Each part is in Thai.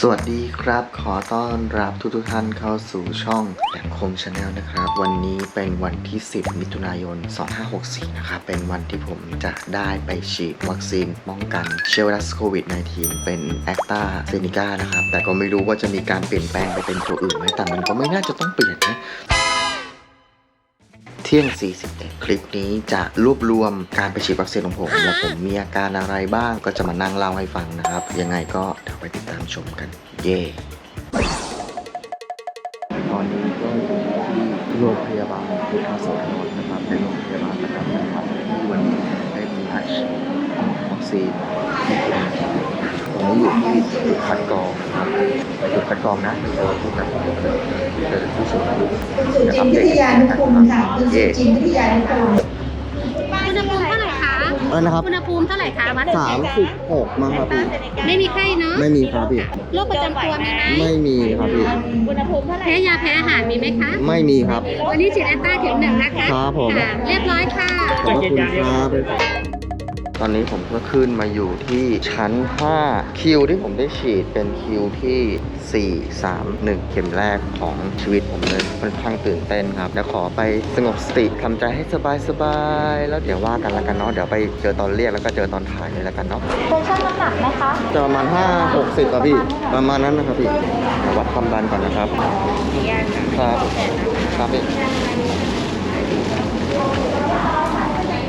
สวัสดีครับ ขอต้อนรับทุกทุกท่านเข้าสู่ช่องแหลมคมชาแนลนะครับ วันนี้เป็นวันที่ 10 มิถุนายน 2564 นะครับ เป็นวันที่ผมจะได้ไปฉีดวัคซีนป้องกันเชื้อไวรัสโควิด -19 เป็นแอคตาเซนิก้านะครับ แต่ก็ไม่รู้ว่าจะมีการเปลี่ยนแปลงไปเป็นตัวอื่นไหมแต่มันก็ไม่น่าจะต้องเปลี่ยนนะ ที่ยง 41 คลิปนี้จะรวบรวมการไปฉีดวัคซีนของผม และผมมีอาการอะไรบ้างก็จะมานั่งเล่าให้ฟังนะครับ ยังไงก็เดี๋ยวไปติดตามชมกัน เย่ตอนนี้ก็อยู่ที่โรงพยาบาลพุทธสารนนะครับเป็นโรงพยาบาลประจำจังหวัดที่วันนี้ได้มีการฉีดวัคซีนให้คนตอ นี้อยู่ที่จุดคัดกรองนะครับจุดคัดกรองนะไม่ใช่ว่าจุดคัดกรองเจอผู้สูงอายุจินวิทยานุกุลค่ะคุณสุจินวิทยานุกุลอุณหภูมิเท่าไหร่คะเออนะครับอุณหภูมิเท่าไหร่คะวัดสามสิบหกมั้งครับพี่ไม่มีไข้เนาะไม่มีครับพี่โรคประจำตัวมีไหมไม่มีครับพี่อุณภูมิเท่าไหร่แพ้ยาแพ้อาหารมีไหมคะ ไม่มีครับวันนี้ฉีดแอตตาเข็มหนึ่งนะคะครับผมเรียบร้อยค่ะขอบคุณครับ ตอนนี้ผมก็ขึ้นมาอยู่ที่ชั้น 5 คิวที่ผมได้ฉีดเป็นคิวที่ 4 3 1 เข็มแรกของชีวิตผมเลยค่อนข้างตื่นเต้นครับแล้วขอไปสงบสติทำใจให้สบายสบายๆแล้วเดี๋ยวว่ากันแล้วกันเนาะเดี๋ยวไปเจอตอนเรียกแล้วก็เจอตอนถ่ายเลยแล้วกันเนาะเป็นชั่งน้ำหนักไหมคะจะประมาณ 5 60ครับพี่ประมาณนั้นนะครับพี่เดี๋ยววัดความดันก่อนนะครับครับครับพี่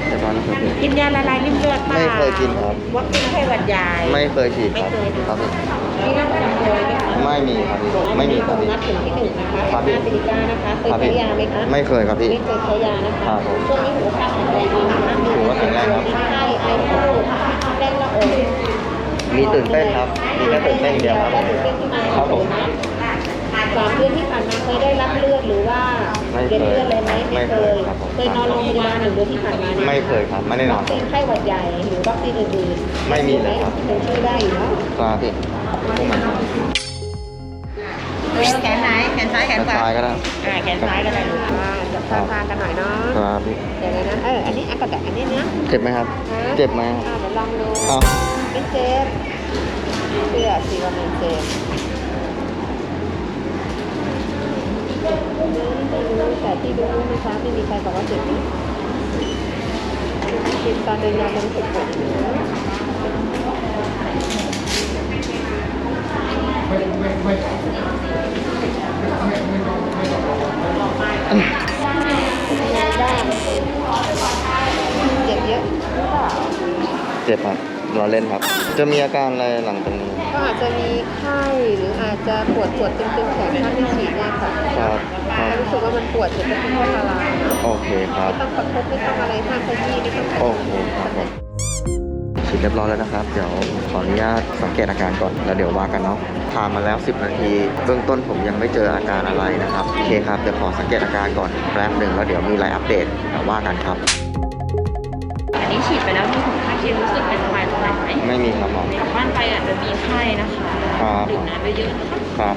เรียบร้อยแล้วครับพี่ กินยาละลายริ่มเลือดไม่เคยกินครับ วัคซีนไข้หวัดใหญ่ ไม่เคยฉีดครับครับพี่มีโรคประจำตัวไหมคะไม่มีครับพี่ไม่มีครับพี่ นัดถึงที่หนึ่งนะคะครับพี่แอสซิลิก้านะคะเคยครับใช้พี่ยาไหมคะไม่เคยครับพี่ ไม่เคยใช้ยานะคะ ครับผมช่วงนี้ถือว่าแข็งแรงดีนะคะถือว่าแข็งแรงครับมีไข้ไอฟูแน่นหน้าอกมีตื่นเต้นครับมีแค่ตื่นเต้นอย่างเดียวครับผม ตื่นเต้นที่มาครับผม สามเดือนที่ผ่านมาเคยได้รับเลือดหรือว่า ไม่เคยเลือดอะไรไหมไม่ไม่เคเคยยครับผมเคยนอนโรงพยาบาลหนึ่งเดือนที่ผ่านมาเนี่ยไม่เคยครับไม่ได้นอวันคซีนไข้หวัดใหญ่หรือวัคซีนอื่นๆไม่มีเลยครับเป็นชื่อได้อยู่เนาะครับพี่พวกมันแขนไหนแขนซ้ายแขนขวาซ้ายก็ได้อ่าแขนซ้ายก็ได้ลูกอ่าจับข้างทางกันหน่อยเนาะครับพี่เดี๋ยวนะเอออันนี้อันกระแตะอันนี้เนี้ยเจ็บไหมครับ เจ็บไหมอ่าเดี๋ยวลองดูอ้าวไม่เจ็บเชื่อสิว่ามันเจ็บแต่ ที่ดูนะคะไม่มีใครบอกว่าเจ็บนะกินตอนเดินยามันรู้สึกปวดเจ็บเยอะหรือเปล่าเจ็บครับ เราเล่นครับ จะมีอาการอะไรหลังตรงนี้ ก็อาจจะมีไข้หรืออาจจะปวดปวดตึงๆแขนข้างที่ฉีดเนี่ยค่ะครับครัถ้าบรู้สึกว่ามันปวดเดี๋ยวจะเป็นพารานะโอเคครับ ไม่ต้องประคบไม่ต้องอะไรห้ามขยี้ไม่ต้องโอเคครับผมฉีดเรียบร้อยแล้วนะครับ เดี๋ยวขออนุญาตสังเกตอาการก่อน แล้วเดี๋ยวว่ากันเนาะผ่านมาแล้ว 10 นาที เบื้องต้นผมยังไม่เจออาการอะไรนะครับ โอเคครับ เดี๋ยวขอสังเกตอาการก่อนแป๊บหนึ่งแล้วเดี๋ยวมีอะไรอัปเดตเดี๋ยวว่ากันครับอันนี้ ฉีดไปแล้วมีผลข้างเคียงรู้สึกเป็นสบายตรงไหนไหมไม่มีครับหมอกลับบ้านไปอาจจะมีไข้นะคะครับดื่มน้ำไปเยอะนะคะครับ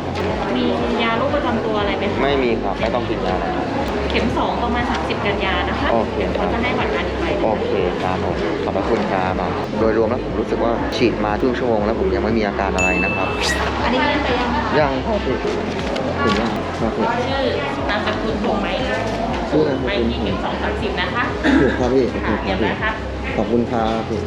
มียาโรคประจำตัวอะไรไหมคะไม่มีครับไม่ต้องกินยาอะไรครับเข็มสองประมาณ 30 กันยานะคะโอเคเดี๋ยวเขาจะให้บัตรการอีกใบหนึ่ง โอเคครับผมขอบพระคุณครับหมอโดยรวมแล้วผมรู้สึกว่าฉีดมาครึ่งชั่วโมงแล้วผมยังไม่มีอาการอะไรนะครับ อันนี้ยังไปยังยังครับพี่ถึงยังครับพี่ชื่อนามสกุลถูกไหมชื่ออะไรไปครับที่เข็มสองสามสิบนะคะ ถูกครับพี่ถูกคค่ะรับเดี๋ยวพี่นะครับ ขอบคุณครับพี่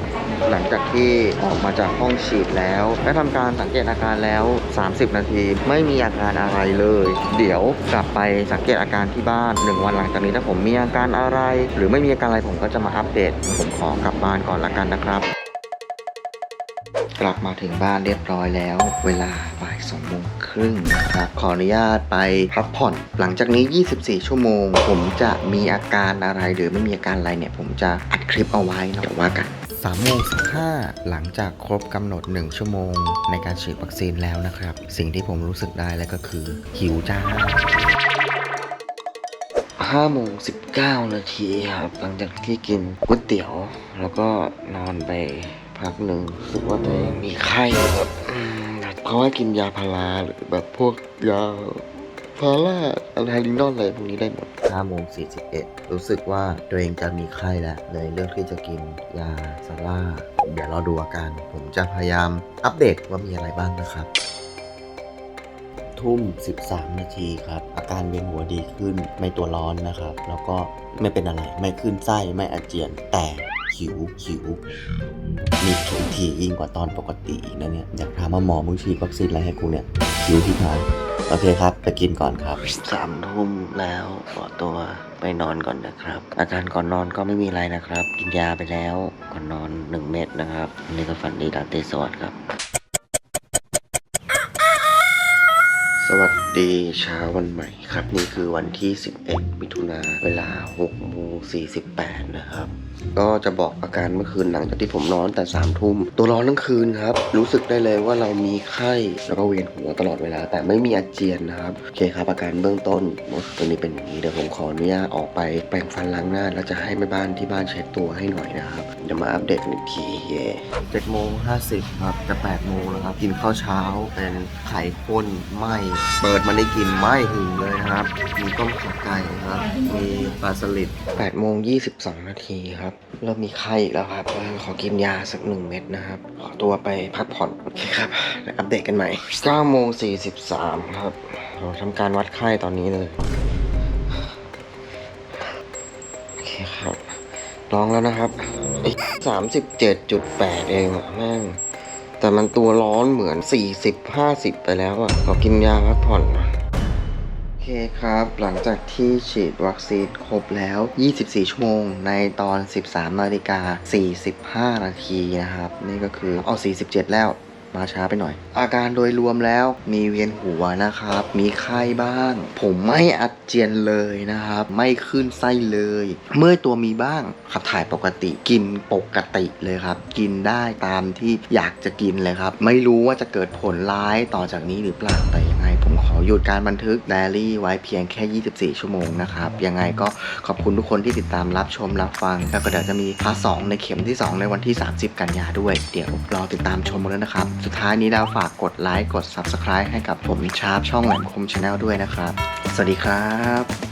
หลังจากที่ออกมาจากห้องฉีดแล้วได้ทำการสังเกตอาการแล้ว 30 นาที ไม่มีอาการอะไรเลย เดี๋ยวกลับไปสังเกตอาการที่บ้าน 1 วันหลังจากนี้ถ้าผมมีอาการอะไร หรือไม่มีอาการอะไรผมก็จะมาอัปเดต ผมขอกลับบ้านก่อนละกันนะครับ กลับมาถึงบ้านเรียบร้อยแล้ว เวลาบ่ายสองโมงครึ่งนะครับขออนุญาตไปพักผ่อน หลังจากนี้ 24 ชั่วโมง ผมจะมีอาการอะไรหรือไม่มีอาการอะไรเนี่ย ผมจะอัดคลิปเอาไว้เนอะเดี๋ยวว่ากัน3โมง15หลังจากครบกำหนด 1 ชั่วโมง ในการฉีดวัคซีนแล้วนะครับ สิ่งที่ผมรู้สึกได้แล้วก็คือ หิวจ้า5โมง19นาทีครับ หลังจากที่กินก๋วยเตี๋ยว แล้วก็นอนไป พักหนึ่งรู้สึกว่าตัวเองมีไข้ครับเขาให้กินยาพาราหรือแบบพวกยาพาราอะไรไทลินอนอะไรพวกนี้ได้หมด5โมง41 รู้สึกว่าตัวเองจะมีไข้แล้วเลยเลือกที่จะกินยาซาร่า เดี๋ยวราดูอาการ ผมจะพยายามอัปเดตว่ามีอะไรบ้างนะครับ ทุ่ม 13 นาทีครับ อาการเวียนหัวดีขึ้น ไม่ตัวร้อนนะครับ แล้วก็ไม่เป็นอะไร ไม่ขึ้นไส้ ไม่อาเจียน แต่ หิวหิวมีหิวถี่ยิ่งกว่าตอนปกติอีกนะเนี่ย อยากถามว่าหมอมึงฉีดวัคซีนอะไรให้กูเนี่ยหิวที่พายโอเคครับ ไปกินก่อนครับสามทุ่มแล้วขอตัวไปนอนก่อนนะครับ อาการก่อนนอนก็ไม่มีอะไรนะครับ กินยาไปแล้วก่อนนอนหนึ่งเม็ดนะครับนนี่ก็ฝันดีราตรีสวัสดิ์ครับ สวัสดีเช้าวันใหม่ครับ นี่คือวันที่ 11 มิถุนาเวลา6โมง48นะครับ ก็จะบอกอาการเมื่อคืนหลังจากที่ผมนอนแต่3ทุ่มตัวร้อนทั้งคืนครับ รู้สึกได้เลยว่าเรามีไข้แล้วก็เวียนหัวตลอดเวลา แต่ไม่มีอาเจียนนะครับโอเคครับอาการเบื้องต้นเมื่อนนี้เป็นอย่างนี้เดี๋ยวผมขออนุญาตออกไปแปรงฟันล้างหน้า แล้วจะให้แม่บ้านที่บ้านเช็ดตัวให้หน่อยนะครับเดี๋ยวมาอัปเดตกันอีกทีเย่7โมง50ครับจะ8โมงแล้วครับกินข้าวเช้าเป็นไข่ข้นไหมเปิดมาได้กินไหมหึงเลยครับมีต้มขาไก่ครับมีปลาสลิด8โมง22นาทีครับเริ่มมีไข้อีกแล้วครับ ขอกินยาสักหนึ่งเม็ดนะครับ ขอตัวไปพักผ่อน โอเคครับแล้วอัปเดตกันใหม่9โมง43 ครับเราทำการวัดไข้ตอนนี้เลย โอเคครับลองแล้วนะครับสามสิบเจ็ดจุดแปดเองอะแม่ง แต่มันตัวร้อนเหมือน40 50ไปแล้วอะขอกินยาพักผ่อนนะ คครับ หลังจากที่ฉีดวัคซีนครบแล้ว 24 ชั่วโมง ในตอน 13นาฬิกา45 นาทีนะครับ นี่ก็คือเอา 47 แล้วมาช้าไปหน่อย อาการโดยรวมแล้วมีเวียนหัวนะครับ มีไข้บ้าง ผมไม่อาเจียนเลยนะครับ ไม่ขึ้นไส้เลย เมื่อตัวมีบ้างขับถ่ายปกติกินปกติเลยครับ กินได้ตามที่อยากจะกินเลยครับ ไม่รู้ว่าจะเกิดผลร้ายต่อจากนี้หรือเปล่าแต่ยังไง ผมขอหยุดการบันทึกไดอารี่ไว้เพียงแค่ 24 ชั่วโมงนะครับ ยังไงก็ขอบคุณทุกคนที่ติดตามรับชมรับฟัง แล้วก็เดี๋ยวจะมีพาร์ทสองในเข็มที่ 2 ในวันที่ 30 กันยาด้วย เดี๋ยวรอติดตามชมกันแล้วนะครับ สุดท้ายนี้ดาวฝากกดไลค์กด Subscribe ให้กับผมชาร์ปช่องแหลมคมชาแนลด้วยนะครับ สวัสดีครับ